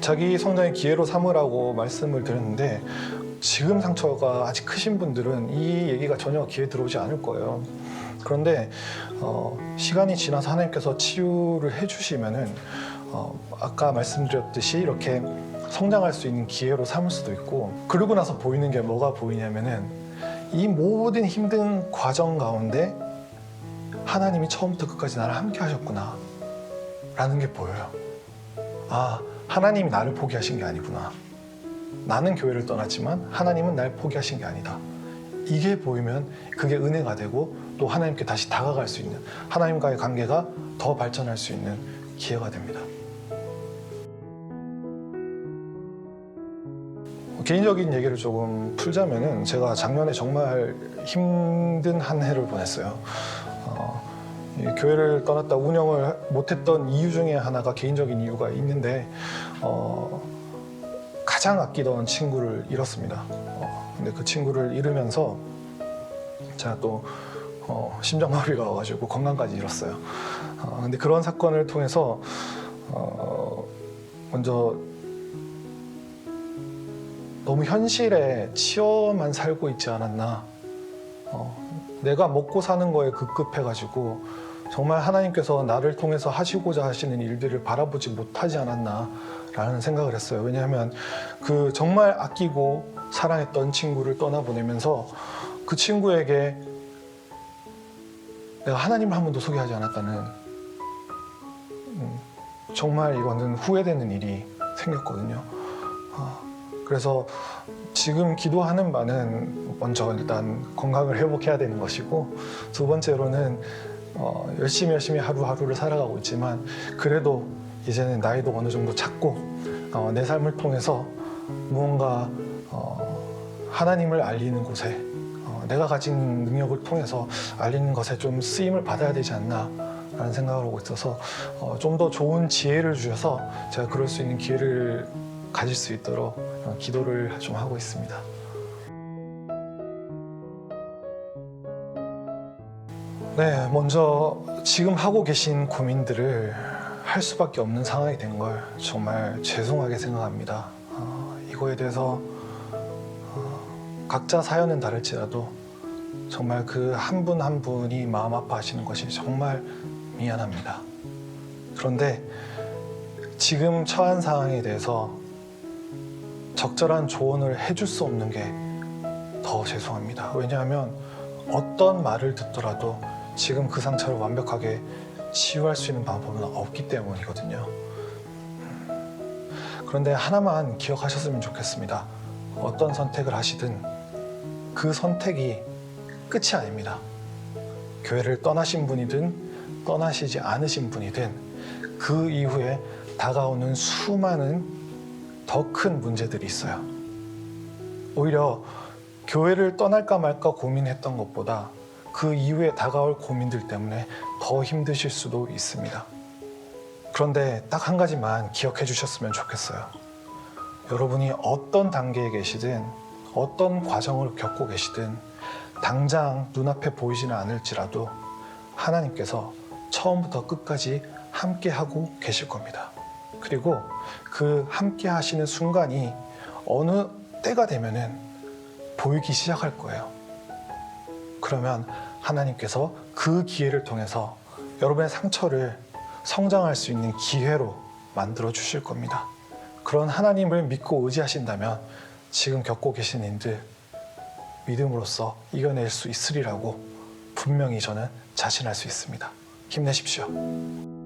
자기 성장의 기회로 삼으라고 말씀을 드렸는데 지금 상처가 아직 크신 분들은 이 얘기가 전혀 귀에 들어오지 않을 거예요. 그런데 어, 시간이 지나서 하나님께서 치유를 해주시면은 어, 아까 말씀드렸듯이 이렇게 성장할 수 있는 기회로 삼을 수도 있고 그러고 나서 보이는 게 뭐가 보이냐면은 이 모든 힘든 과정 가운데 하나님이 처음부터 끝까지 나를 함께 하셨구나 라는 게 보여요. 아, 하나님이 나를 포기하신 게 아니구나. 나는 교회를 떠났지만 하나님은 날 포기하신 게 아니다. 이게 보이면 그게 은혜가 되고 또 하나님께 다시 다가갈 수 있는 하나님과의 관계가 더 발전할 수 있는 기회가 됩니다. 개인적인 얘기를 조금 풀자면은 제가 작년에 정말 힘든 한 해를 보냈어요. 어, 이 교회를 떠났다 운영을 못했던 이유 중에 하나가 개인적인 이유가 있는데 어, 가장 아끼던 친구를 잃었습니다. 어, 근데 그 친구를 잃으면서 제가 또 어, 심장마비가 와가지고 건강까지 잃었어요. 어, 근데 그런 사건을 통해서 어, 먼저 너무 현실에 치여만 살고 있지 않았나. 어, 내가 먹고 사는 거에 급급해가지고 정말 하나님께서 나를 통해서 하시고자 하시는 일들을 바라보지 못하지 않았나라는 생각을 했어요. 왜냐하면 그 정말 아끼고 사랑했던 친구를 떠나보내면서 그 친구에게 내가 하나님을 한 번도 소개하지 않았다는 음, 정말 이거는 후회되는 일이 생겼거든요. 어, 그래서 지금 기도하는 바는 먼저 일단 건강을 회복해야 되는 것이고 두 번째로는 어, 열심히 열심히 하루하루를 살아가고 있지만 그래도 이제는 나이도 어느 정도 찼고 어, 내 삶을 통해서 무언가 어, 하나님을 알리는 곳에 어, 내가 가진 능력을 통해서 알리는 것에 좀 쓰임을 받아야 되지 않나 라는 생각을 하고 있어서 어, 좀 더 좋은 지혜를 주셔서 제가 그럴 수 있는 기회를 가질 수 있도록 어, 기도를 좀 하고 있습니다. 네, 먼저 지금 하고 계신 고민들을 할 수밖에 없는 상황이 된 걸 정말 죄송하게 생각합니다. 어, 이거에 대해서 어, 각자 사연은 다를지라도 정말 그 한 분 한 분이 마음 아파하시는 것이 정말 미안합니다. 그런데 지금 처한 상황에 대해서 적절한 조언을 해줄 수 없는 게 더 죄송합니다. 왜냐하면 어떤 말을 듣더라도 지금 그 상처를 완벽하게 치유할 수 있는 방법은 없기 때문이거든요. 그런데 하나만 기억하셨으면 좋겠습니다. 어떤 선택을 하시든 그 선택이 끝이 아닙니다. 교회를 떠나신 분이든 떠나시지 않으신 분이든 그 이후에 다가오는 수많은 더 큰 문제들이 있어요. 오히려 교회를 떠날까 말까 고민했던 것보다 그 이후에 다가올 고민들 때문에 더 힘드실 수도 있습니다. 그런데 딱 한 가지만 기억해 주셨으면 좋겠어요. 여러분이 어떤 단계에 계시든 어떤 과정을 겪고 계시든 당장 눈앞에 보이지는 않을지라도 하나님께서 처음부터 끝까지 함께 하고 계실 겁니다. 그리고 그 함께 하시는 순간이 어느 때가 되면은 보이기 시작할 거예요. 그러면 하나님께서 그 기회를 통해서 여러분의 상처를 성장할 수 있는 기회로 만들어 주실 겁니다. 그런 하나님을 믿고 의지하신다면 지금 겪고 계신 일들 믿음으로써 이겨낼 수 있으리라고 분명히 저는 자신할 수 있습니다. 힘내십시오.